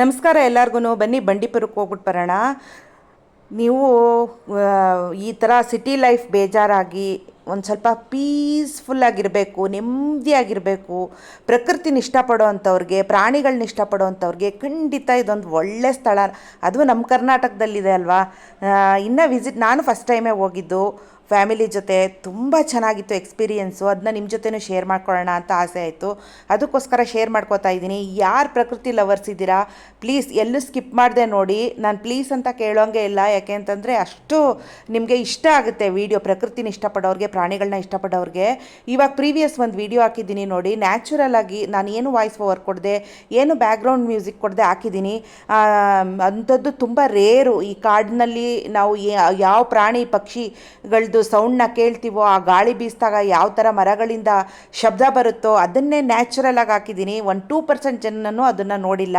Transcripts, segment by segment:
ನಮಸ್ಕಾರ ಎಲ್ಲರಿಗೂ ಬನ್ನಿ, ಬಂಡೀಪುರಕ್ಕೆ ಹೋಗ್ಬಿಟ್ಟು ಬರೋಣ. ನೀವು ಈ ಥರ ಸಿಟಿ ಲೈಫ್ ಬೇಜಾರಾಗಿ, ಒಂದು ಸ್ವಲ್ಪ ಪೀಸ್ಫುಲ್ಲಾಗಿರಬೇಕು ನೆಮ್ಮದಿಯಾಗಿರಬೇಕು ಪ್ರಕೃತಿನ ಇಷ್ಟಪಡೋ ಅಂಥವ್ರಿಗೆ ಪ್ರಾಣಿಗಳನ್ನ ಇಷ್ಟಪಡೋ ಅಂಥವ್ರಿಗೆ ಖಂಡಿತ ಇದೊಂದು ಒಳ್ಳೆ ಸ್ಥಳ. ಅದು ನಮ್ಮ ಕರ್ನಾಟಕದಲ್ಲಿದೆ ಅಲ್ವಾ? ಇನ್ನೂ ವಿಸಿಟ್ ನಾನು ಫಸ್ಟ್ ಟೈಮೇ ಹೋಗಿದ್ದು. ಫ್ಯಾಮಿಲಿ ಜೊತೆ ತುಂಬ ಚೆನ್ನಾಗಿತ್ತು ಎಕ್ಸ್ಪೀರಿಯೆನ್ಸು. ಅದನ್ನ ನಿಮ್ಮ ಜೊತೆನೂ ಶೇರ್ ಮಾಡ್ಕೊಳ್ಳೋಣ ಅಂತ ಆಸೆ ಆಯಿತು. ಅದಕ್ಕೋಸ್ಕರ ಶೇರ್ ಮಾಡ್ಕೋತಾ ಇದ್ದೀನಿ. ಯಾರು ಪ್ರಕೃತಿ ಲವರ್ಸ್ ಇದ್ದೀರಾ? ಪ್ಲೀಸ್ ಎಲ್ಲೂ ಸ್ಕಿಪ್ ಮಾಡಿದೆ ನೋಡಿ. ನಾನು ಪ್ಲೀಸ್ ಅಂತ ಕೇಳೋಂಗೆ ಇಲ್ಲ. ಯಾಕೆ ಅಂತಂದರೆ ಅಷ್ಟು ನಿಮಗೆ ಇಷ್ಟ ಆಗುತ್ತೆ ವೀಡಿಯೋ. ಪ್ರಕೃತಿನ ಇಷ್ಟಪಡೋರಿಗೆ ಪ್ರಾಣಿಗಳನ್ನ ಇಷ್ಟಪಡೋರಿಗೆ. ಇವಾಗ ಪ್ರೀವಿಯಸ್ ಒಂದು ವೀಡಿಯೋ ಹಾಕಿದ್ದೀನಿ ನೋಡಿ. ನ್ಯಾಚುರಲ್ ಆಗಿ ನಾನು ಏನು ವಾಯ್ಸ್ ಓವರ್ ಕೊಡದೆ, ಏನು ಬ್ಯಾಕ್ಗ್ರೌಂಡ್ ಮ್ಯೂಸಿಕ್ ಕೊಡದೆ ಹಾಕಿದ್ದೀನಿ. ಅಂಥದ್ದು ತುಂಬ ರೇರು. ಈ ಕಾಡಿನಲ್ಲಿ ನಾವು ಯಾವ ಪ್ರಾಣಿ ಪಕ್ಷಿಗಳದ್ದು ಸೌಂಡ್ನ ಕೇಳ್ತೀವೋ, ಆ ಗಾಳಿ ಬೀಸಿದಾಗ ಯಾವ ಥರ ಮರಗಳಿಂದ ಶಬ್ದ ಬರುತ್ತೋ, ಅದನ್ನೇ ನ್ಯಾಚುರಲ್ ಆಗಿ ಹಾಕಿದ್ದೀನಿ. ಒಂದು ಟೂ ಪರ್ಸೆಂಟ್ ಜನನೂ ಅದನ್ನು ನೋಡಿಲ್ಲ.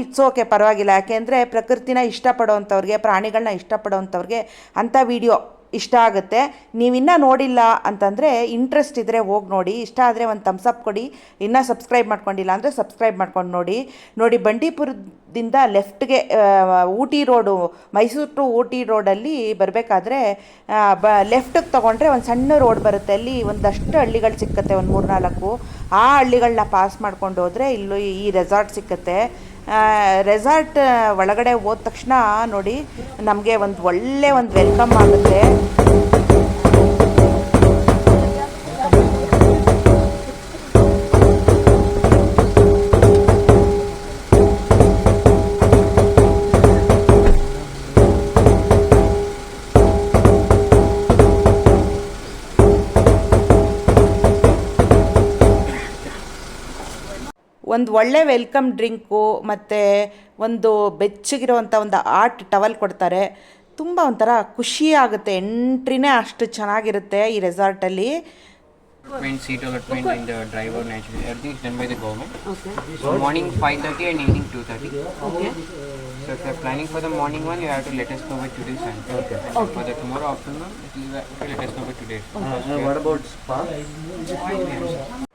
ಇಟ್ಸ್ ಓಕೆ, ಪರವಾಗಿಲ್ಲ. ಯಾಕೆಂದರೆ ಪ್ರಕೃತಿನ ಇಷ್ಟಪಡೋವಂಥವ್ರಿಗೆ ಪ್ರಾಣಿಗಳನ್ನ ಇಷ್ಟಪಡೋವಂಥವ್ರಿಗೆ ಅಂಥ ವಿಡಿಯೋ ಇಷ್ಟ ಆಗುತ್ತೆ. ನೀವಿನ್ನೂ ನೋಡಿಲ್ಲ ಅಂತಂದರೆ ಇಂಟ್ರೆಸ್ಟ್ ಇದ್ದರೆ ಹೋಗಿ ನೋಡಿ. ಇಷ್ಟ ಆದರೆ ಒಂದು ಥಮ್ಸಪ್ ಕೊಡಿ. ಇನ್ನೂ ಸಬ್ಸ್ಕ್ರೈಬ್ ಮಾಡ್ಕೊಂಡಿಲ್ಲ ಅಂದರೆ ಸಬ್ಸ್ಕ್ರೈಬ್ ಮಾಡ್ಕೊಂಡು ನೋಡಿ. ನೋಡಿ ಬಂಡೀಪುರದಿಂದ ಲೆಫ್ಟ್ಗೆ ಊಟಿ ರೋಡು, ಮೈಸೂರು ಟು ಊಟಿ ರೋಡಲ್ಲಿ ಬರಬೇಕಾದ್ರೆ ಬ, ಲೆಫ್ಟಿಗೆ ತೊಗೊಂಡ್ರೆ ಒಂದು ಸಣ್ಣ ರೋಡ್ ಬರುತ್ತೆ. ಅಲ್ಲಿ ಒಂದಷ್ಟು ಹಳ್ಳಿಗಳು ಸಿಕ್ಕತ್ತೆ, ಒಂದು ಮೂರು ನಾಲ್ಕು ಆ ಹಳ್ಳಿಗಳನ್ನ ಪಾಸ್ ಮಾಡ್ಕೊಂಡು ಹೋದರೆ ಇಲ್ಲೂ ಈ ರೆಸಾರ್ಟ್ ಸಿಕ್ಕತ್ತೆ. ರೆಸಾರ್ಟ್ ಒಳಗಡೆ ಹೋದ ತಕ್ಷಣ ನೋಡಿ ನಮಗೆ ಒಂದು ಒಳ್ಳೆ ಒಂದು ವೆಲ್ಕಮ್ ಆಗುತ್ತೆ. ಒಂದು ಒಳ್ಳೆ ವೆಲ್ಕಮ್ ಡ್ರಿಂಕು ಮತ್ತು ಒಂದು ಬೆಚ್ಚಗಿರುವಂಥ ಒಂದು ಆರ್ಟ್ ಟವಲ್ ಕೊಡ್ತಾರೆ. ತುಂಬ ಒಂಥರ ಖುಷಿ ಆಗುತ್ತೆ ಎಂಟ್ರಿನೇ ಅಷ್ಟು ಚೆನ್ನಾಗಿರುತ್ತೆ ಈ ರೆಸಾರ್ಟಲ್ಲಿ morning five thirty So if you are planning for the morning one, you have to let us know by today's time. Okay. And for the tomorrow afternoon, it will be- let us know by today. what about spa?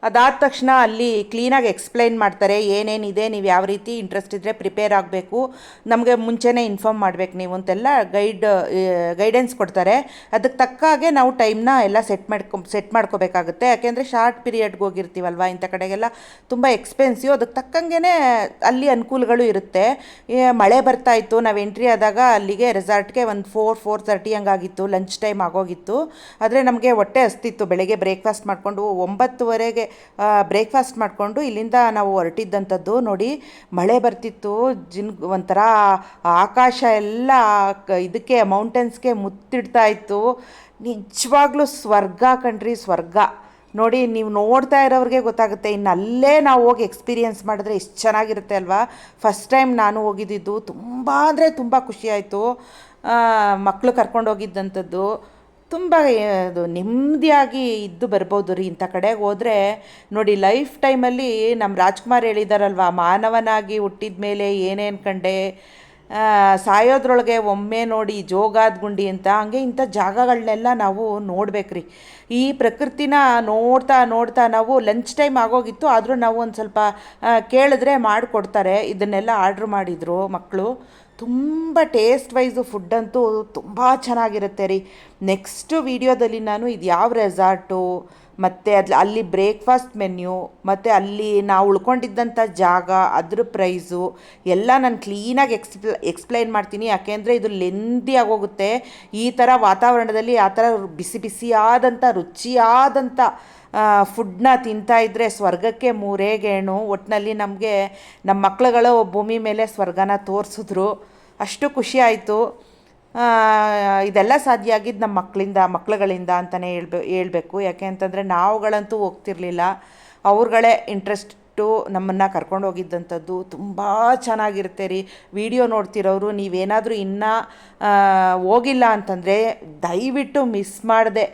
ಅದಾದ ತಕ್ಷಣ ಅಲ್ಲಿ ಕ್ಲೀನಾಗಿ explain ಮಾಡ್ತಾರೆ ಏನೇನಿದೆ ನೀವು ಯಾವ ರೀತಿ interest ಇದ್ದರೆ ಪ್ರಿಪೇರ್ ಆಗಬೇಕು ನಮಗೆ ಮುಂಚೆನೇ ಇನ್ಫಾರ್ಮ್ ಮಾಡಬೇಕು ನೀವು ಅಂತೆಲ್ಲ ಗೈಡ್ ಗೈಡೆನ್ಸ್ ಕೊಡ್ತಾರೆ ಅದಕ್ಕೆ ತಕ್ಕ ಹಾಗೆ ನಾವು ಟೈಮ್ನ ಎಲ್ಲ ಸೆಟ್ ಮಾಡ್ಕೊ ಸೆಟ್ ಮಾಡ್ಕೋಬೇಕಾಗುತ್ತೆ ಯಾಕೆಂದರೆ ಶಾರ್ಟ್ ಪೀರಿಯಡ್ಗೆ ಹೋಗಿರ್ತೀವಲ್ವ ಇಂಥ ಕಡೆಗೆಲ್ಲ ತುಂಬ ಎಕ್ಸ್ಪೆನ್ಸಿವ್ ಅದಕ್ಕೆ ತಕ್ಕಂಗೆ ಅಲ್ಲಿ ಅನುಕೂಲಗಳು ಇರುತ್ತೆ ಮಳೆ ಬರ್ತಾ ಇತ್ತು. ನಾವು ಎಂಟ್ರಿ ಆದಾಗ ಅಲ್ಲಿಗೆ ರೆಸಾರ್ಟ್ಗೆ ಒಂದು ಫೋರ್ ಫೋರ್ ತರ್ಟಿ ಹಂಗಾಗಿತ್ತು. ಲಂಚ್ ಟೈಮ್ ಆಗೋಗಿತ್ತು. ಆದರೆ ನಮಗೆ ಹೊಟ್ಟೆ ಹಸ್ತಿತ್ತು. ಬೆಳಗ್ಗೆ ಬ್ರೇಕ್ಫಾಸ್ಟ್ ಮಾಡಿಕೊಂಡು ಒಂಬತ್ತುವರೆಗೆ ಬ್ರೇಕ್ಫಾಸ್ಟ್ ಮಾಡಿಕೊಂಡು ಇಲ್ಲಿಂದ ನಾವು ಹೊರಟಿದ್ದಂಥದ್ದು ನೋಡಿ ಮಳೆ ಬರ್ತಿತ್ತು. ಜಿನ್ ಒಂಥರ ಆಕಾಶ ಎಲ್ಲ ಇದಕ್ಕೆ ಮೌಂಟೇನ್ಸ್ಗೆ ಮುತ್ತಿಡ್ತಾ ಇತ್ತು. ನಿಜವಾಗ್ಲೂ ಸ್ವರ್ಗ ಕಣ್ರಿ, ಸ್ವರ್ಗ. ನೋಡಿ, ನೀವು ನೋಡ್ತಾ ಇರೋರಿಗೆ ಗೊತ್ತಾಗುತ್ತೆ. ಇನ್ನು ಅಲ್ಲೇ ನಾವು ಹೋಗಿ ಎಕ್ಸ್ಪೀರಿಯೆನ್ಸ್ ಮಾಡಿದ್ರೆ ಎಷ್ಟು ಚೆನ್ನಾಗಿರುತ್ತೆ ಅಲ್ವಾ? ಫಸ್ಟ್ ಟೈಮ್ ನಾನು ಹೋಗಿದ್ದಿದ್ದು ತುಂಬ ಅಂದರೆ ತುಂಬ ಖುಷಿಯಾಯಿತು ಮಕ್ಕಳು ಕರ್ಕೊಂಡು ಹೋಗಿದ್ದಂಥದ್ದು ತುಂಬ ಅದು ನೆಮ್ಮದಿಯಾಗಿ ಇದ್ದು ಬರ್ಬೋದು ರೀ ಇಂಥ ಕಡೆಗೆ ಹೋದರೆ. ನೋಡಿ ಲೈಫ್ ಟೈಮಲ್ಲಿ ನಮ್ಮ ರಾಜ್ಕುಮಾರ್ ಹೇಳಿದಾರಲ್ವ, ಮಾನವನಾಗಿ ಹುಟ್ಟಿದ ಮೇಲೆ ಏನೇನು ಕಂಡೆ? ಸಾಯೋದ್ರೊಳಗೆ ಒಮ್ಮೆ ನೋಡಿ ಜೋಗಾದ ಗುಂಡಿ ಅಂತ, ಹಂಗೆ ಇಂಥ ಜಾಗಗಳನ್ನೆಲ್ಲ ನಾವು ನೋಡ್ಬೇಕ್ರಿ. ಈ ಪ್ರಕೃತಿನ ನೋಡ್ತಾ ನೋಡ್ತಾ ನಾವು ಲಂಚ್ ಟೈಮ್ ಆಗೋಗಿತ್ತು, ಆದರೂ ನಾವು ಒಂದು ಸ್ವಲ್ಪ ಕೇಳಿದ್ರೆ ಮಾಡಿಕೊಡ್ತಾರೆ. ಇದನ್ನೆಲ್ಲ ಆರ್ಡ್ರ್ ಮಾಡಿದರು ಮಕ್ಕಳು ತುಂಬ ಟೇಸ್ಟ್ ವೈಸು ಫುಡ್ ಅಂತೂ ತುಂಬ ಚೆನ್ನಾಗಿರುತ್ತೆ ರೀ. ನೆಕ್ಸ್ಟ್ ವೀಡಿಯೋದಲ್ಲಿ ನಾನು ಇದು ಯಾವ ರೆಸಾರ್ಟು ಮತ್ತು ಅದು ಅಲ್ಲಿ ಬ್ರೇಕ್ಫಾಸ್ಟ್ ಮೆನ್ಯೂ ಮತ್ತು ಅಲ್ಲಿ ನಾವು ಉಳ್ಕೊಂಡಿದ್ದಂಥ ಜಾಗ, ಅದ್ರ ಪ್ರೈಸು ಎಲ್ಲ ನಾನು ಕ್ಲೀನಾಗಿ ಎಕ್ಸ್ಪ್ಲ ಎಕ್ಸ್ಪ್ಲೈನ್ ಮಾಡ್ತೀನಿ. ಯಾಕೆಂದರೆ ಇದು ಲೆಂದಿ ಆಗೋಗುತ್ತೆ. ಈ ಥರ ವಾತಾವರಣದಲ್ಲಿ ಆ ಥರ ಬಿಸಿ ಬಿಸಿಯಾದಂಥ ರುಚಿಯಾದಂಥ ಫುಡ್ನ ತಿಂತಾ ಇದ್ದರೆ ಸ್ವರ್ಗಕ್ಕೆ ಮೂರೇ ಗೇಣು ಒಟ್ಟಿನಲ್ಲಿ ನಮಗೆ ನಮ್ಮ ಮಕ್ಳುಗಳು ಭೂಮಿ ಮೇಲೆ ಸ್ವರ್ಗನ ತೋರಿಸಿದ್ರು. ಅಷ್ಟು ಖುಷಿ ಆಯಿತು. ಇದೆಲ್ಲ ಸಾಧ್ಯ ಆಗಿದ್ದು ನಮ್ಮ ಮಕ್ಕಳಿಂದ ಮಕ್ಕಳುಗಳಿಂದ ಅಂತಲೇ ಹೇಳ್ಬೇ, ಹೇಳಬೇಕು. ಯಾಕೆ ಅಂತಂದರೆ ನಾವುಗಳಂತೂ ಹೋಗ್ತಿರ್ಲಿಲ್ಲ. ಅವ್ರುಗಳೇ ಇಂಟ್ರೆಸ್ಟ್ ನಮ್ಮನ್ನು ಕರ್ಕೊಂಡು ಹೋಗಿದ್ದಂಥದ್ದು ತುಂಬ ಚೆನ್ನಾಗಿರುತ್ತೆ ರೀ. ವಿಡಿಯೋ ನೋಡ್ತಿರೋರು, ನೀವೇನಾದರೂ ಇನ್ನೂ ಹೋಗಿಲ್ಲ ಅಂತಂದರೆ ದಯವಿಟ್ಟು ಮಿಸ್ ಮಾಡದೆ.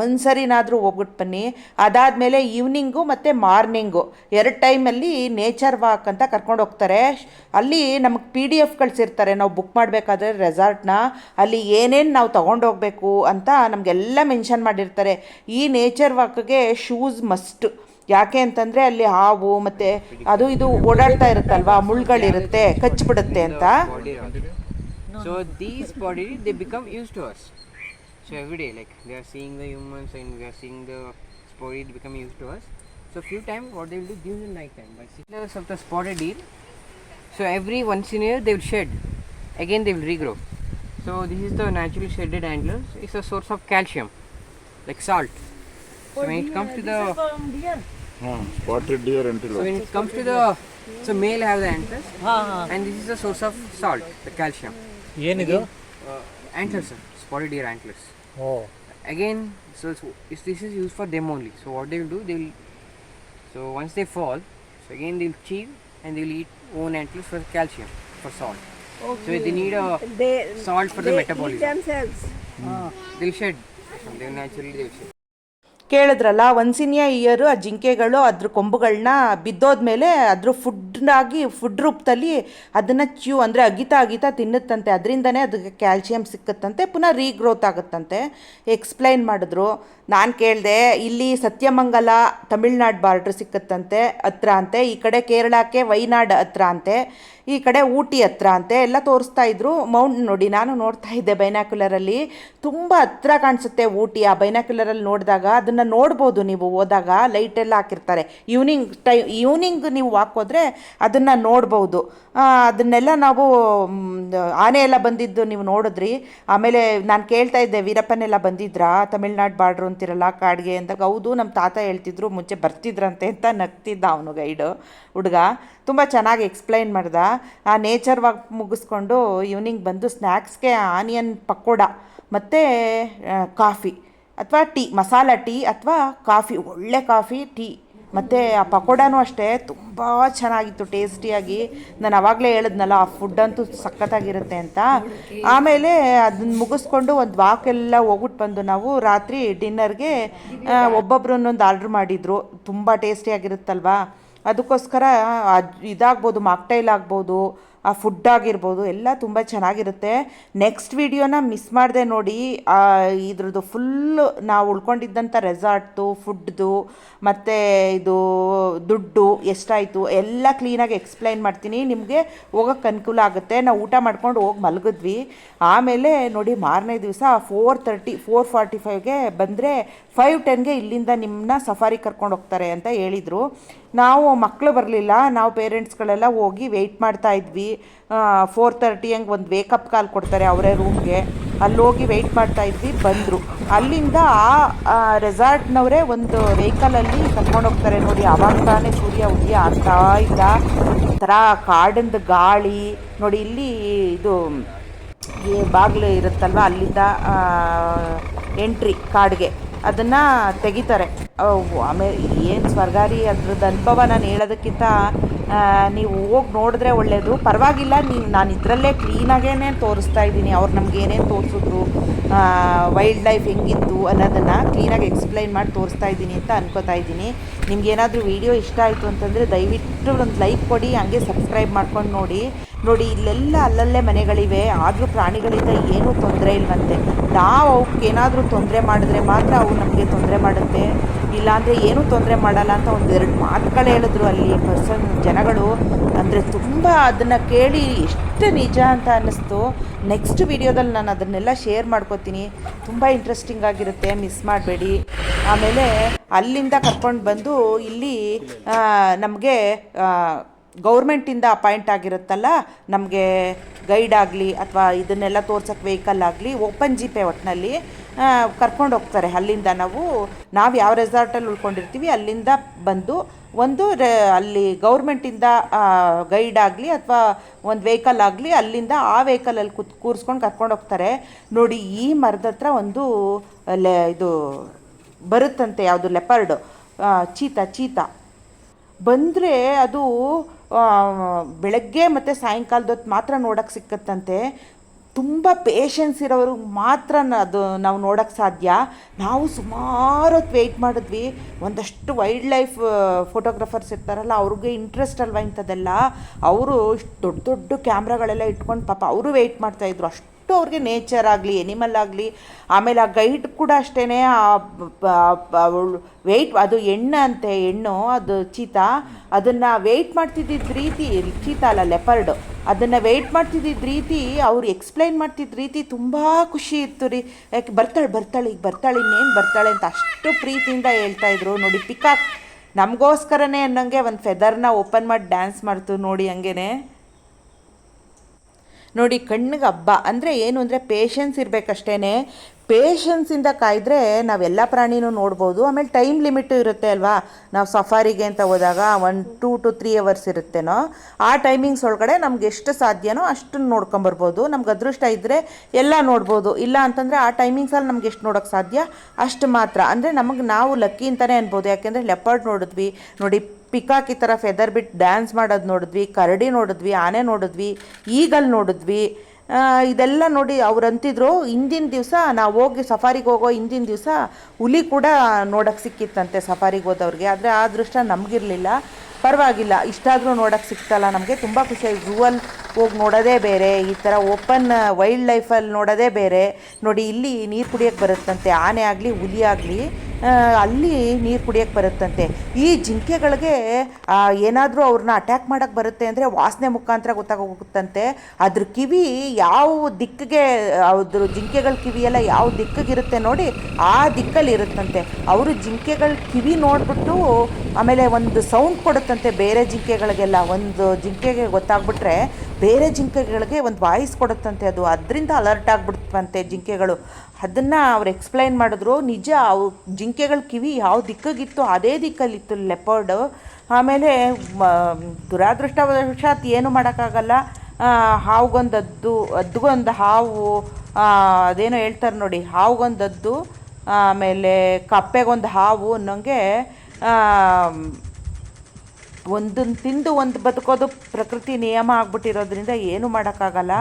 ಒಂದು ಸರಿನಾದರೂ ಹೋಗ್ಬಿಟ್ಟು ಬನ್ನಿ. ಅದಾದಮೇಲೆ ಈವ್ನಿಂಗು ಮತ್ತು ಮಾರ್ನಿಂಗು ಎರಡು ಟೈಮಲ್ಲಿ ನೇಚರ್ ವಾಕ್ ಅಂತ ಕರ್ಕೊಂಡು ಹೋಗ್ತಾರೆ. ಅಲ್ಲಿ ನಮಗೆ ಪಿ ಡಿ ಎಫ್ ಕಳಿಸಿರ್ತಾರೆ. ನಾವು ಬುಕ್ ಮಾಡಬೇಕಾದ್ರೆ ರೆಸಾರ್ಟ್ನ ಅಲ್ಲಿ ಏನೇನು ನಾವು ತೊಗೊಂಡೋಗ್ಬೇಕು ಅಂತ ನಮಗೆಲ್ಲ ಮೆನ್ಷನ್ ಮಾಡಿರ್ತಾರೆ. ಈ ನೇಚರ್ ವಾಕ್ಗೆ ಶೂಸ್ ಮಸ್ಟ್ ಯಾಕೆ ಅಂತಂದರೆ ಅಲ್ಲಿ ಹಾವು ಮತ್ತು ಅದು ಇದು ಓಡಾಡ್ತಾ ಇರುತ್ತಲ್ವಾ? ಮುಳ್ಗಳಿರುತ್ತೆ. ಕಚ್ಚಿಬಿಡುತ್ತೆ ಅಂತ. So these body they become use to us. So every day, like they are seeing the humans and we are seeing the spotted deer become used to us. So few times what they will do during the night time, but signals of the spotted deer. So every once in a year they will shed. Again they will regrow. So this is the naturally shedded antlers. It's a source of calcium, like salt. So when it comes to the spotted deer so antelope when it comes to the so male have the antlers and this is a source of salt, the calcium. ಏನಿದು uh, antlers, sir. spotted deer antlers. Oh Again, so it's- it's- this is used for them only. So what they will do, they will. So once they fall, so again they will chew and they will eat own antlers for calcium, for salt. So they need a They, salt for the they metabolism. eat themselves. Hmm. Ah. They'll shed. They naturally they will shed. ಕೇಳಿದ್ರಲ್ಲ ವನ್ಸಿನಿಯ year ಆ ಜಿಂಕೆಗಳು, ಅದ್ರ ಕೊಂಬುಗಳನ್ನ ಬಿದ್ದೋದ್ಮೇಲೆ ಅದ್ರ ಫುಡ್ನಾಗಿ food ರೂಪದಲ್ಲಿ ಅದನ್ನು chew ಅಂದರೆ ಅಗಿತಾ ಅಗಿತಾ ತಿನ್ನುತ್ತಂತೆ. ಅದರಿಂದನೇ ಅದಕ್ಕೆ ಕ್ಯಾಲ್ಸಿಯಂ ಸಿಕ್ಕತ್ತಂತೆ, ಪುನಃ ರೀಗ್ರೋತ್ ಆಗುತ್ತಂತೆ. ಎಕ್ಸ್ಪ್ಲೈನ್ ಮಾಡಿದ್ರು. ನಾನು ಕೇಳಿದೆ, ಇಲ್ಲಿ ಸತ್ಯಮಂಗಲ, ತಮಿಳ್ನಾಡು ಬಾರ್ಡ್ರ್ ಸಿಕ್ಕತ್ತಂತೆ, ಹತ್ರ ಅಂತೆ. ಈ ಕಡೆ ಕೇರಳಕ್ಕೆ ವೈನಾಡ್ ಹತ್ರ ಅಂತೆ. ಈ ಕಡೆ ಊಟಿ ಹತ್ರ ಅಂತೆ ಎಲ್ಲ ತೋರಿಸ್ತಾ ಇದ್ರು. ಮೌಂಟ್ ನೋಡಿ, ನಾನು ನೋಡ್ತಾ ಇದ್ದೆ ಬೈನಾಕ್ಯುಲರಲ್ಲಿ. ತುಂಬ ಹತ್ರ ಕಾಣಿಸುತ್ತೆ ಊಟಿ. ಆ ಬೈನಾಕ್ಯುಲರಲ್ಲಿ ನೋಡಿದಾಗ ಅದನ್ನು ನೋಡ್ಬೋದು ನೀವು ಹೋದಾಗ. ಲೈಟೆಲ್ಲ ಹಾಕಿರ್ತಾರೆ. ಈವ್ನಿಂಗ್ ಟೈ, ಈವ್ನಿಂಗ್ ನೀವು ಹಾಕೋದ್ರೆ ಅದನ್ನ ನೋಡ್ಬೋದು. ಅದನ್ನೆಲ್ಲ ನಾವು ಆನೆ ಎಲ್ಲ ಬಂದಿದ್ದು ನೀವು ನೋಡಿದ್ರಿ. ಆಮೇಲೆ ನಾನು ಕೇಳ್ತಾ ಇದ್ದೆ, ವೀರಪ್ಪನೆಲ್ಲ ಬಂದಿದ್ರಾ? ತಮಿಳ್ನಾಡು ಬಾರ್ಡ್ರು ಅಂತಿರಲ್ಲ, ಕಾಡ್ಗೆ ಅಂತ ಹೌದು ನಮ್ಮ ತಾತ ಹೇಳ್ತಿದ್ರು, ಮುಂಚೆ ಬರ್ತಿದ್ರಂತೆ ಅಂತ ನಗ್ತಿದ್ದ ಅವನು ಗೈಡು ಹುಡುಗ. ತುಂಬ ಚೆನ್ನಾಗಿ ಎಕ್ಸ್ಪ್ಲೈನ್ ಮಾಡ್ದ. ಆ ನೇಚರ್ ವಾಕ್ ಮುಗಿಸ್ಕೊಂಡು ಈವ್ನಿಂಗ್ ಬಂದು ಸ್ನ್ಯಾಕ್ಸ್ಗೆ ಆನಿಯನ್ ಪಕೋಡ, ಮತ್ತು ಕಾಫಿ ಅಥವಾ ಟೀ ಮಸಾಲ ಟೀ ಅಥವಾ ಕಾಫಿ ಒಳ್ಳೆ ಕಾಫಿ ಟೀ ಮತ್ತು ಆ ಪಕೋಡಾನು ಅಷ್ಟೇ, ತುಂಬ ಚೆನ್ನಾಗಿತ್ತು ಟೇಸ್ಟಿಯಾಗಿ ನಾನು ಅವಾಗಲೇ ಹೇಳಿದ್ನಲ್ಲ, ಆ ಫುಡ್ ಅಂತೂ ಸಖತ್ತಾಗಿರುತ್ತೆ ಅಂತ. ಆಮೇಲೆ ಅದನ್ನ ಮುಗಿಸ್ಕೊಂಡು ಒಂದು ವಾಕೆಲ್ಲ ಹೋಗ್ಬಿಟ್ಟು ಬಂದು ನಾವು ರಾತ್ರಿ ಡಿನ್ನರ್ಗೆ ಒಬ್ಬೊಬ್ರು ಒಂದೊಂದು ಆರ್ಡ್ರ್ ಮಾಡಿದರು. ತುಂಬ ಟೇಸ್ಟಿಯಾಗಿರುತ್ತಲ್ವಾ ಅದಕ್ಕೋಸ್ಕರ ಅದು ಇದಾಗ್ಬೋದು ಮಾಕ್ಟೈಲ್ ಆಗ್ಬೋದು ಆ ಫುಡ್ ಆಗಿರ್ಬೋದು, ಎಲ್ಲ ತುಂಬ ಚೆನ್ನಾಗಿರುತ್ತೆ. ನೆಕ್ಸ್ಟ್ ವಿಡಿಯೋನ ಮಿಸ್ ಮಾಡಿದೆ ನೋಡಿ ಇದ್ರದ್ದು ಫುಲ್ಲು ನಾವು ಉಳ್ಕೊಂಡಿದ್ದಂಥ ರೆಸಾರ್ಟ್ದು ಫುಡ್ದು ಮತ್ತು ಇದು ದುಡ್ಡು ಎಷ್ಟಾಯಿತು, ಎಲ್ಲ ಕ್ಲೀನಾಗಿ ಎಕ್ಸ್ಪ್ಲೈನ್ ಮಾಡ್ತೀನಿ. ನಿಮಗೆ ಹೋಗೋಕ್ಕೆ ಅನುಕೂಲ ಆಗುತ್ತೆ. ನಾವು ಊಟ ಮಾಡ್ಕೊಂಡು ಹೋಗಿ ಮಲಗಿದ್ವಿ. ಆಮೇಲೆ ನೋಡಿ, ಮಾರನೇ ದಿವಸ ಫೋರ್ ತರ್ಟಿ ಫೋರ್ ಫಾರ್ಟಿ ಫೈವ್ಗೆ ಬಂದರೆ ಫೈವ್ ಟೆನ್ಗೆ ಇಲ್ಲಿಂದ ನಿಮ್ಮನ್ನ ಸಫಾರಿ ಕರ್ಕೊಂಡು ಹೋಗ್ತಾರೆ ಅಂತ ಹೇಳಿದರು. ನಾವು ಮಕ್ಕಳು ಬರಲಿಲ್ಲ. ನಾವು ಪೇರೆಂಟ್ಸ್ಗಳೆಲ್ಲ ಹೋಗಿ ವೆಯ್ಟ್ ಮಾಡ್ತಾ ಇದ್ವಿ. ಫೋರ್ ತರ್ಟಿ ಹಂಗೆ ಒಂದು ವೇಕಪ್ ಕಾಲ್ ಕೊಡ್ತಾರೆ ಅವರೇ ರೂಮ್ಗೆ ಅಲ್ಲಿ ಹೋಗಿ ವೆಯ್ಟ್ ಮಾಡ್ತಾ ಇದ್ವಿ, ಬಂದರು. ಅಲ್ಲಿಂದ ಆ ರೆಸಾರ್ಟ್ನವರೇ ಒಂದು ವೆಹಿಕಲಲ್ಲಿ ಕರ್ಕೊಂಡು ಹೋಗ್ತಾರೆ ನೋಡಿ. ಅವಾಗ ತಾನೇ ಸೂರ್ಯ ಉದಯ ಆಗ್ತಾ ಇಲ್ಲ. ಒಂಥರ ಕಾಡಿಂದ ಗಾಳಿ. ನೋಡಿ, ಇಲ್ಲಿ ಇದು ಬಾಗಿಲು ಇರುತ್ತಲ್ವ, ಅಲ್ಲಿಂದ ಎಂಟ್ರಿ ಕಾಡಿಗೆ. ಅದನ್ನು ತೆಗಿತಾರೆ. ಆಮೇಲೆ ಏನು ಸ್ವರ್ಗಾರಿ ಅದ್ರದ್ದು ಅನುಭವ ನಾನು ಹೇಳೋದಕ್ಕಿಂತ ನೀವು ಹೋಗಿ ನೋಡಿದ್ರೆ ಒಳ್ಳೆಯದು ಪರವಾಗಿಲ್ಲ, ನೀವು ನಾನು ಇದರಲ್ಲೇ ಕ್ಲೀನಾಗೇ ತೋರಿಸ್ತಾ ಇದ್ದೀನಿ. ಅವ್ರು ನಮ್ಗೆ ಏನೇನು ತೋರಿಸಿದ್ರು ವೈಲ್ಡ್ ಲೈಫ್ ಹೆಂಗಿತ್ತು ಅನ್ನೋದನ್ನು ಕ್ಲೀನಾಗಿ ಎಕ್ಸ್ಪ್ಲೈನ್ ಮಾಡಿ ತೋರಿಸ್ತಾ ಇದ್ದೀನಿ ಅಂತ ಅನ್ಕೋತಾ ಇದ್ದೀನಿ. ನಿಮ್ಗೆ ಏನಾದರೂ ವಿಡಿಯೋ ಇಷ್ಟ ಆಯಿತು ಅಂತಂದರೆ ದಯವಿಟ್ಟು ಒಂದು ಲೈಕ್ ಕೊಡಿ, ಹಂಗೆ ಸಬ್ಸ್ಕ್ರೈಬ್ ಮಾಡ್ಕೊಂಡು ನೋಡಿ. ನೋಡಿ, ಇಲ್ಲೆಲ್ಲ ಅಲ್ಲಲ್ಲೇ ಮನೆಗಳಿವೆ. ಆದರೂ ಪ್ರಾಣಿಗಳಿಂದ ಏನೂ ತೊಂದರೆ ಇಲ್ವಂತೆ. ನಾವು ಅವಕ್ಕೆ ಏನಾದರೂ ತೊಂದರೆ ಮಾಡಿದ್ರೆ ಮಾತ್ರ ಅವು ನಮಗೆ ತೊಂದರೆ ಮಾಡುತ್ತೆ. ಇಲ್ಲಾಂದರೆ ಏನೂ ತೊಂದರೆ ಮಾಡಲ್ಲ ಅಂತ ಒಂದೆರಡು ಮಾತುಗಳು ಹೇಳಿದ್ರು ಅಲ್ಲಿ ಪರ್ಸನ್ ಜನಗಳು. ಅಂದರೆ ತುಂಬ ಅದನ್ನು ಕೇಳಿ ಎಷ್ಟು ನಿಜ ಅಂತ ಅನ್ನಿಸ್ತು. ನೆಕ್ಸ್ಟ್ ವಿಡಿಯೋದಲ್ಲಿ ನಾನು ಅದನ್ನೆಲ್ಲ ಶೇರ್ ಮಾಡ್ಕೋತೀನಿ. ತುಂಬ ಇಂಟ್ರೆಸ್ಟಿಂಗ್ ಆಗಿರುತ್ತೆ ಮಿಸ್ ಮಾಡಬೇಡಿ. ಆಮೇಲೆ ಅಲ್ಲಿಂದ ಕರ್ಕೊಂಡು ಬಂದು ಇಲ್ಲಿ ನಮಗೆ ಗೌರ್ಮೆಂಟಿಂದ ಅಪಾಯಿಂಟ್ ಆಗಿರುತ್ತಲ್ಲ, ನಮಗೆ ಗೈಡ್ ಆಗಲಿ ಅಥವಾ ಇದನ್ನೆಲ್ಲ ತೋರ್ಸೋಕ್ಕೆ ವೆಹಿಕಲ್ ಆಗಲಿ ಓಪನ್ ಜಿಪೆ ಒಟ್ಟಿನಲ್ಲಿ ಕರ್ಕೊಂಡು ಹೋಗ್ತಾರೆ. ಅಲ್ಲಿಂದ ನಾವು ನಾವು ಯಾವ ರೆಸಾರ್ಟಲ್ಲಿ ಉಳ್ಕೊಂಡಿರ್ತೀವಿ, ಅಲ್ಲಿಂದ ಬಂದು ಒಂದು ರೆ, ಅಲ್ಲಿ ಗೌರ್ಮೆಂಟಿಂದ ಗೈಡ್ ಆಗಲಿ ಅಥವಾ ಒಂದು ವೆಹಿಕಲ್ ಆಗಲಿ ಅಲ್ಲಿಂದ ಆ ವೆಹಿಕಲಲ್ಲಿ ಕೂತ್, ಕೂರಿಸ್ಕೊಂಡು ಕರ್ಕೊಂಡು ಹೋಗ್ತಾರೆ. ನೋಡಿ, ಈ ಮರದ ಹತ್ರ ಒಂದು, ಲೆ, ಇದು ಬರುತ್ತಂತೆ, ಯಾವುದು ಲೆಪರ್ಡು ಚೀತಾ ಚೀತಾ. ಬಂದರೆ ಅದು ಬೆಳಗ್ಗೆ ಮತ್ತು ಸಾಯಂಕಾಲದ ಹೊತ್ತು ಮಾತ್ರ ನೋಡೋಕ್ಕೆ ಸಿಕ್ಕತ್ತಂತೆ. ತುಂಬ ಪೇಷನ್ಸ್ ಇರೋರು ಮಾತ್ರ ಅದು ನಾವು ನೋಡೋಕ್ಕೆ ಸಾಧ್ಯ. ನಾವು ಸುಮಾರು ಹೊತ್ತು ವೆಯ್ಟ್ ಮಾಡಿದ್ವಿ. ಒಂದಷ್ಟು ವೈಲ್ಡ್ ಲೈಫ್ ಫೋಟೋಗ್ರಾಫರ್ಸ್ ಇರ್ತಾರಲ್ಲ, ಅವ್ರಿಗೆ ಇಂಟ್ರೆಸ್ಟ್ ಅಲ್ವಾ ಇಂಥದ್ದೆಲ್ಲ. ಅವರು ಇಷ್ಟು ದೊಡ್ಡ ದೊಡ್ಡ ಕ್ಯಾಮ್ರಾಗಳೆಲ್ಲ ಇಟ್ಕೊಂಡು ಪಾಪ ಅವರು ವೆಯ್ಟ್ ಮಾಡ್ತಾಯಿದ್ರು ಅಷ್ಟು ಅವ್ರಿಗೆ ನೇಚರ್ ಆಗಲಿ ಎನಿಮಲ್ ಆಗಲಿ, ಆಮೇಲೆ ಆ ಗೈಡ್ ಕೂಡ ಅಷ್ಟೇ ವೆಯ್ಟ್ ಅದು ಹೆಣ್ಣು ಅಂತೆ ಹೆಣ್ಣು ಅದು ಚೀತಾ. ಅದನ್ನು ವೆಯ್ಟ್ ಮಾಡ್ತಿದ್ದಿದ್ದ ರೀತಿ, ಚೀತಾ ಅಲ್ಲ ಲೆಪರ್ಡು ಅದನ್ನು ವೆಯ್ಟ್ ಮಾಡ್ತಿದ್ದಿದ್ದ ರೀತಿ ಅವ್ರು ಎಕ್ಸ್ಪ್ಲೈನ್ ಮಾಡ್ತಿದ್ದ ರೀತಿ ತುಂಬ ಖುಷಿ ಇತ್ತು ರೀ. ಯಾಕೆ ಬರ್ತಾಳೆ ಬರ್ತಾಳೆ, ಈಗ ಬರ್ತಾಳೆ, ಇನ್ನೇನು ಬರ್ತಾಳೆ ಅಂತ ಅಷ್ಟು ಪ್ರೀತಿಯಿಂದ ಹೇಳ್ತಾ ಇದ್ರು. ನೋಡಿ, ಪಿಕಾಕ್ ನಮಗೋಸ್ಕರನೇ ಅನ್ನೋಂಗೆ ಒಂದು ಫೆದರ್ನ ಓಪನ್ ಮಾಡಿ ಡ್ಯಾನ್ಸ್ ಮಾಡ್ತು ನೋಡಿ ಹಂಗೇನೆ. ನೋಡಿ, ಕಣ್ಣಿಗೆ ಹಬ್ಬ ಅಂದರೆ ಏನು ಅಂದರೆ ಪೇಷನ್ಸ್ ಇರಬೇಕಷ್ಟೇ ಪೇಷನ್ಸಿಂದ ಕಾಯ್ದರೆ ನಾವೆಲ್ಲ ಪ್ರಾಣಿನೂ ನೋಡ್ಬೋದು. ಆಮೇಲೆ ಟೈಮ್ ಲಿಮಿಟು ಇರುತ್ತೆ ಅಲ್ವಾ? ನಾವು ಸಫಾರಿಗೆ ಅಂತ ಹೋದಾಗ one two to three hours ಇರುತ್ತೇನೋ? ಆ ಟೈಮಿಂಗ್ಸ್ ಒಳಗಡೆ ನಮ್ಗೆ ಎಷ್ಟು ಸಾಧ್ಯನೋ ಅಷ್ಟನ್ನು ನೋಡ್ಕೊಂಬರ್ಬೋದು ನಮ್ಗೆ ಅದೃಷ್ಟ ಇದ್ದರೆ ಎಲ್ಲ ನೋಡ್ಬೋದು. ಇಲ್ಲ ಅಂತಂದರೆ ಆ ಟೈಮಿಂಗ್ಸಲ್ಲಿ ನಮ್ಗೆ ಎಷ್ಟು ನೋಡೋಕ್ಕೆ ಸಾಧ್ಯ? ಅಷ್ಟು ಮಾತ್ರ. ಅಂದರೆ ನಮಗೆ ನಾವು ಲಕ್ಕಿ ಅಂತಲೇ ಅನ್ಬೋದು. ಯಾಕೆಂದರೆ ಲೆಪರ್ಡ್ ನೋಡಿದ್ವಿ. ನೋಡಿ ಪಿಕಾಕ್ ಈ ಥರ ಫೆದರ್ ಬಿಟ್ಟು ಡ್ಯಾನ್ಸ್ ಮಾಡೋದು ನೋಡಿದ್ವಿ. ಕರಡಿ ನೋಡಿದ್ವಿ. ಆನೆ ನೋಡಿದ್ವಿ. ಈಗಲ್ ನೋಡಿದ್ವಿ. ಇದೆಲ್ಲ ನೋಡಿ ಅವ್ರು ಅಂತಿದ್ರು, ಹಿಂದಿನ ದಿವಸ ನಾವು ಹೋಗಿ ಸಫಾರಿಗೆ ಹೋಗೋ ಹಿಂದಿನ ದಿವಸ ಹುಲಿ ಕೂಡ ನೋಡೋಕ್ಕೆ ಸಿಕ್ಕಿತ್ತಂತೆ ಸಫಾರಿಗೆ ಹೋದವ್ರಿಗೆ. ಆದರೆ ಆ ದೃಷ್ಟ ನಮಗಿರಲಿಲ್ಲ. ಪರವಾಗಿಲ್ಲ, ಇಷ್ಟಾದರೂ ನೋಡಕ್ಕೆ ಸಿಕ್ತಲ್ಲ ನಮಗೆ. ತುಂಬ ಖುಷಿಯಾಗಿ ಝೂವಲ್ ಹೋಗಿ ನೋಡೋದೇ ಬೇರೆ, ಈ ಥರ ಓಪನ್ ವೈಲ್ಡ್ ಲೈಫಲ್ಲಿ ನೋಡೋದೇ ಬೇರೆ. ನೋಡಿ, ಇಲ್ಲಿ ನೀರು ಕುಡಿಯೋಕ್ಕೆ ಬರುತ್ತಂತೆ. ಆನೆ ಆಗಲಿ, ಹುಲಿ ಆಗಲಿ. ಅಲ್ಲಿ ನೀರು ಕುಡಿಯೋಕ್ಕೆ ಬರುತ್ತಂತೆ. ಈ ಜಿಂಕೆಗಳಿಗೆ ಏನಾದರೂ ಅವ್ರನ್ನ ಅಟ್ಯಾಕ್ ಮಾಡೋಕ್ಕೆ ಬರುತ್ತೆ ಅಂದರೆ ವಾಸನೆ ಮುಖಾಂತರ ಗೊತ್ತಾಗೋಗುತ್ತಂತೆ. ಅದ್ರ ಕಿವಿ ಯಾವ ದಿಕ್ಕಿಗೆ, ಅದ್ರ ಜಿಂಕೆಗಳ ಕಿವಿಯೆಲ್ಲ ಯಾವ ದಿಕ್ಕಿಗಿರುತ್ತೆ ನೋಡಿ, ಆ ದಿಕ್ಕಲ್ಲಿ ಇರುತ್ತಂತೆ. ಅವರು ಜಿಂಕೆಗಳ ಕಿವಿ ನೋಡಿಬಿಟ್ಟು, ಆಮೇಲೆ ಒಂದು ಸೌಂಡ್ ಕೊಡುತ್ತಂತೆ ಬೇರೆ ಜಿಂಕೆಗಳಿಗೆಲ್ಲ. ಒಂದು ಜಿಂಕೆಗೆ ಗೊತ್ತಾಗ್ಬಿಟ್ರೆ ಬೇರೆ ಜಿಂಕೆಗಳಿಗೆ ಒಂದು ವಾಯ್ಸ್ ಕೊಡುತ್ತಂತೆ ಅದು. ಅದರಿಂದ ಅಲರ್ಟ್ ಆಗಿಬಿಡ್ತಂತೆ ಜಿಂಕೆಗಳು. ಅದನ್ನು ಅವ್ರು ಎಕ್ಸ್ಪ್ಲೈನ್ ಮಾಡಿದ್ರು. ನಿಜ, ಅವು ಜಿಂಕೆಗಳ ಕಿವಿ ಯಾವ ದಿಕ್ಕಾಗಿತ್ತು ಅದೇ ದಿಕ್ಕಲ್ಲಿತ್ತು ಲೆಪರ್ಡು ಆಮೇಲೆ ದುರಾದೃಷ್ಟವಶಾತ್ ಏನು ಮಾಡೋಕ್ಕಾಗಲ್ಲ. ಹಾವುಗೊಂದು ಅದ್ದು ಅದ್ಗೊಂದು ಹಾವು ಅದೇನೋ ಹೇಳ್ತಾರೆ ನೋಡಿ, ಹಾವುಗೊಂದದ್ದು, ಆಮೇಲೆ ಕಪ್ಪೆಗೊಂದು ಹಾವು ಅನ್ನೋಂಗೆ ಒಂದನ್ನು ತಿಂದು ಒಂದು ಬದುಕೋದು ಪ್ರಕೃತಿ ನಿಯಮ ಆಗ್ಬಿಟ್ಟಿರೋದ್ರಿಂದ ಏನು ಮಾಡೋಕ್ಕಾಗಲ್ಲ.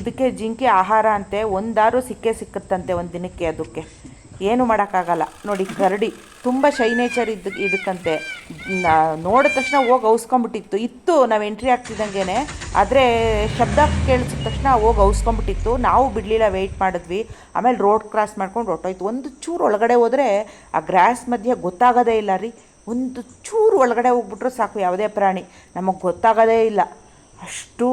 ಇದಕ್ಕೆ ಜಿಂಕೆ ಆಹಾರ ಅಂತೆ ಒಂದಾರು ಸಿಕ್ಕೇ ಸಿಕ್ಕತ್ತಂತೆ ಒಂದು ದಿನಕ್ಕೆ ಅದಕ್ಕೆ. ಏನು ಮಾಡೋಕ್ಕಾಗಲ್ಲ. ನೋಡಿ, ಕರಡಿ ತುಂಬ ಶೈನೇಚರ್ ಇದ್ದು ಇದಕ್ಕಂತೆ ನೋಡಿದ ತಕ್ಷಣ ಹೋಗಿ ಔಸ್ಕೊಂಬಿಟ್ಟಿತ್ತು. ಇತ್ತು, ನಾವು ಎಂಟ್ರಿ ಆಗ್ತಿದ್ದಂಗೆ ಆದರೆ ಶಬ್ದ ಕೇಳಿಸಿದ ತಕ್ಷಣ ಹೋಗಿ ಔಸ್ಕೊಂಬಿಟ್ಟಿತ್ತು. ನಾವು ಬಿಡಲಿಲ್ಲ ವೆಯ್ಟ್ ಮಾಡಿದ್ವಿ. ಆಮೇಲೆ ರೋಡ್ ಕ್ರಾಸ್ ಮಾಡ್ಕೊಂಡು ಹೊಟ್ಟೋಯ್ತು ಒಂದು ಚೂರು ಒಳಗಡೆ ಹೋದರೆ ಆ ಗ್ರಾಸ್ ಮಧ್ಯೆ ಗೊತ್ತಾಗೋದೇ ಇಲ್ಲ ರೀ. ಒಂದು ಚೂರು ಒಳಗಡೆ ಹೋಗ್ಬಿಟ್ರು ಸಾಕು ಯಾವುದೇ ಪ್ರಾಣಿ. ನಮಗೆ ಗೊತ್ತಾಗೋದೇ ಇಲ್ಲ. ಅಷ್ಟು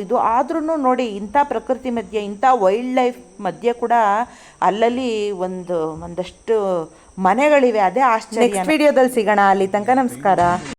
ಇದು ಆದ್ರೂ ನೋಡಿ ಇಂಥ ಪ್ರಕೃತಿ ಮಧ್ಯೆ ಇಂಥ ವೈಲ್ಡ್ ಲೈಫ್ ಮಧ್ಯೆ ಕೂಡ ಅಲ್ಲಲ್ಲಿ ಒಂದು ಒಂದಷ್ಟು ಮನೆಗಳಿವೆ. ಅದೇ ಆಶ್ಚರ್ಯ. ನೆಕ್ಸ್ಟ್ ವಿಡಿಯೋದಲ್ಲಿ ಸಿಗೋಣ. ಅಲ್ಲಿ ತನಕ ನಮಸ್ಕಾರ.